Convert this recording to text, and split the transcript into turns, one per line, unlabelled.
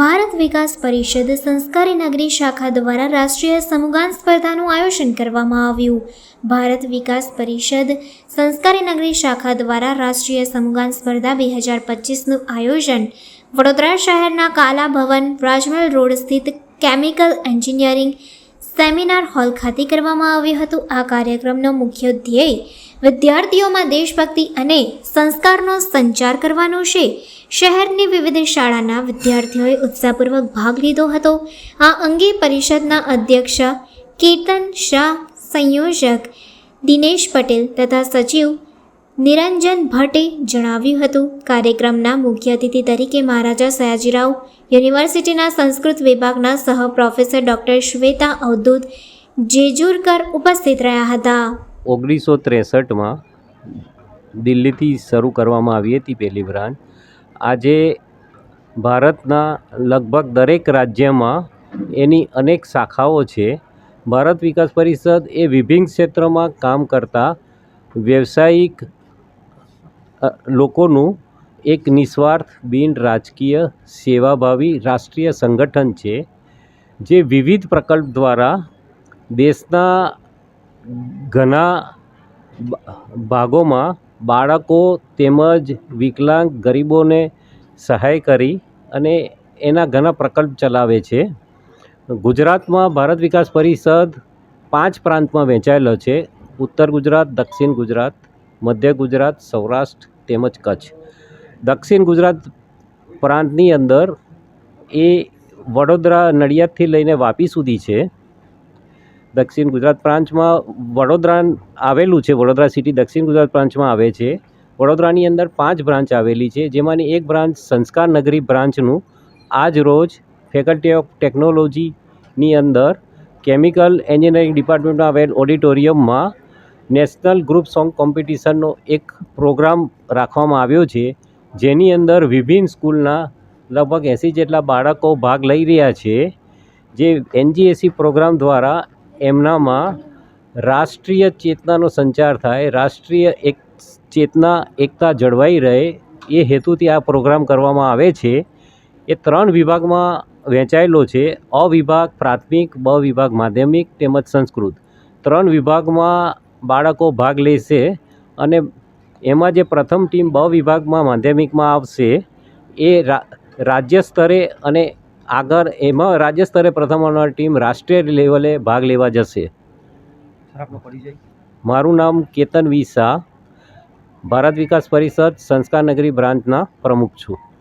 ભારત વિકાસ પરિષદ સંસ્કારી નગરી શાખા દ્વારા રાષ્ટ્રીય સમુગાન સ્પર્ધાનું આયોજન કરવામાં આવ્યું. ભારત વિકાસ પરિષદ સંસ્કારી નગરી શાખા દ્વારા રાષ્ટ્રીય સમુગાન સ્પર્ધા બે હજાર પચીસનું આયોજન વડોદરા શહેરના કાલા ભવન, રાજમહેલ રોડ સ્થિત કેમિકલ એન્જિનિયરિંગ સેમિનાર હોલ ખાતે કરવામાં આવ્યું હતું. આ કાર્યક્રમનો મુખ્ય ધ્યેય વિદ્યાર્થીઓમાં દેશભક્તિ અને સંસ્કારનો સંચાર કરવાનો છે. શહેરની વિવિધ શાળાના વિદ્યાર્થીઓએ ઉત્સાહપૂર્વક ભાગ લીધો હતો. આ અંગે પરિષદના અધ્યક્ષ કીર્તન શાહ, સંયોજક દિનેશ પટેલ તથા સચિવ નિરંજન ભટ્ટે જણાવ્યું હતું, કાર્યક્રમના મુખ્ય અતિથિ તરીકે મહારાજા સયાજીરાવ, યુનિવર્સિટીના સંસ્કૃત વિભાગના સહ પ્રોફેસર ડૉક્ટર શ્વેતા અવધૂત, જેજુરકર ઉપસ્થિત રહ્યા હતા.
ઓગણીસો ત્રેસઠમાં દિલ્હીથી શરૂ કરવામાં આવી હતી પહેલી બ્રાન્ચ. આજે ભારતના લગભગ દરેક રાજ્યમાં એની અનેક શાખાઓ છે. ભારત વિકાસ પરિષદ એ વિભિન્ન ક્ષેત્રમાં કામ કરતા વ્યવસાયિક લોકોનું એક નિસ્વાર્થ, બિન રાજકીય, સેવાભાવી રાષ્ટ્રીય સંગઠન છે, જે વિવિધ પ્રકલ્પ દ્વારા દેશના ઘણા ભાગોમાં બાળકો તેમજ વિકલાંગ ગરીબોને સહાય કરી અને એના ઘણા પ્રકલ્પ ચલાવે છે. ગુજરાતમાં ભારત વિકાસ પરિષદ પાંચ પ્રાંતમાં વહેંચાયેલો છે. ઉત્તર ગુજરાત, દક્ષિણ ગુજરાત, મધ્ય ગુજરાત, સૌરાષ્ટ્ર તેમજ કચ્છ. દક્ષિણ ગુજરાત પ્રાંતની અંદર એ વડોદરા નડિયાદથી લઈને વાપી સુધી છે. દક્ષિણ ગુજરાત પ્રાંચમાં વડોદરા આવેલું છે. વડોદરા સિટી દક્ષિણ ગુજરાત પ્રાંચમાં આવે છે. વડોદરાની અંદર પાંચ બ્રાન્ચ આવેલી છે. જેમાંની એક બ્રાન્ચ સંસ્કાર નગરી બ્રાન્ચનું આજ રોજ ફેકલ્ટી ઓફ ટેકનોલોજીની અંદર કેમિકલ એન્જિનિયરિંગ ડિપાર્ટમેન્ટમાં આવેલ ઓડિટોરિયમમાં નેશનલ ગ્રુપ સોંગ કોમ્પિટિશનનો એક પ્રોગ્રામ રાખવામાં આવ્યો છે, જેની અંદર વિભિન્ન સ્કૂલના લગભગ એંસી જેટલા બાળકો ભાગ લઈ રહ્યા છે, જે એનજીએસી પ્રોગ્રામ દ્વારા એમનામાં રાષ્ટ્રીય ચેતનાનો સંચાર થાય, રાષ્ટ્રીય એક ચેતના, એકતા જળવાઈ રહે, એ હેતુથી આ પ્રોગ્રામ કરવામાં આવે છે. એ ત્રણ વિભાગમાં વહેંચાયેલો છે અ વિભાગ પ્રાથમિક બ વિભાગ માધ્યમિક તેમજ સંસ્કૃત. ત્રણ વિભાગમાં બાળકો ભાગ લેશે અને એમાં જે પ્રથમ ટીમ બ વિભાગમાં માધ્યમિકમાં આવશે એ રાજ્ય સ્તરે અને આગળ એમાં રાજ્ય સ્તરે પ્રથમ આવનાર ટીમ રાષ્ટ્રીય લેવલે ભાગ લેવા જશે. મારું નામ કેતન વી શાહ ભારત વિકાસ પરિષદ સંસ્કાર નગરી બ્રાન્ચના પ્રમુખ છું.